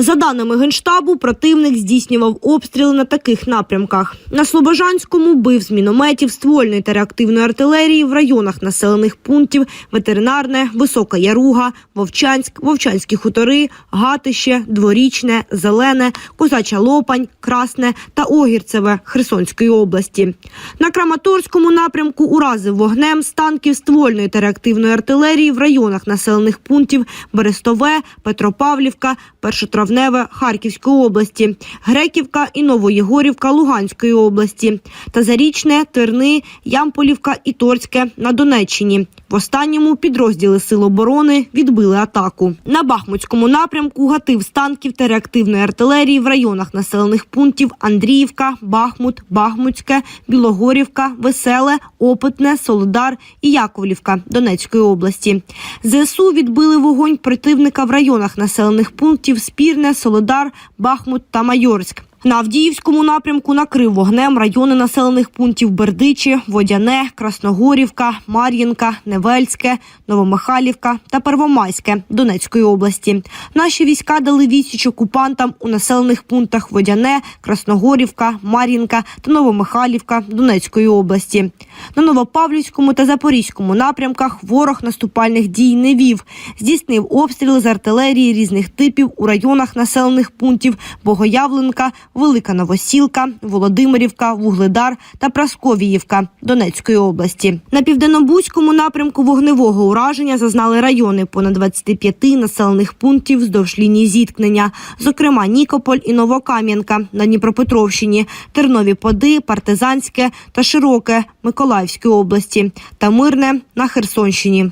За даними Генштабу, противник здійснював обстріли на таких напрямках. На Слобожанському бив з мінометів ствольної та реактивної артилерії в районах населених пунктів Ветеринарне, Висока Яруга, Вовчанськ, Вовчанські хутори, Гатище, Дворічне, Зелене, Козача Лопань, Красне та Огірцеве Херсонської області. На Краматорському напрямку уразив вогнем з танків ствольної та реактивної артилерії в районах населених пунктів Берестове, Петропавлівка, Першотравневе Харківської області, Греківка і Новоєгорівка Луганської області та Зарічне, Терни, Ямполівка і Торське на Донеччині. В останньому підрозділи Сил оборони відбили атаку. На Бахмутському напрямку гатив з танків та реактивної артилерії в районах населених пунктів Андріївка, Бахмут, Бахмутське, Білогорівка, Веселе, Опитне, Солодар і Яковлівка Донецької області. ЗСУ відбили вогонь противника в районах населених пунктів Спірне, Солодар, Бахмут та Майорськ. На Авдіївському напрямку накрив вогнем райони населених пунктів Бердичі, Водяне, Красногорівка, Мар'їнка, Невельське, Новомихайлівка та Первомайське Донецької області. Наші війська дали відсіч окупантам у населених пунктах Водяне, Красногорівка, Мар'їнка та Новомихайлівка Донецької області. На Новопавлівському та Запорізькому напрямках ворог наступальних дій не вів. Здійснив обстріли з артилерії різних типів у районах населених пунктів Богоявленка, Велика Новосілка, Володимирівка, Вугледар та Прасковіївка Донецької області. На південнобузькому напрямку вогневого ураження зазнали райони понад 25 населених пунктів вздовж лінії зіткнення, зокрема Нікополь і Новокам'янка на Дніпропетровщині, Тернові Поди, Партизанське та Широке Миколаївської області та Мирне на Херсонщині.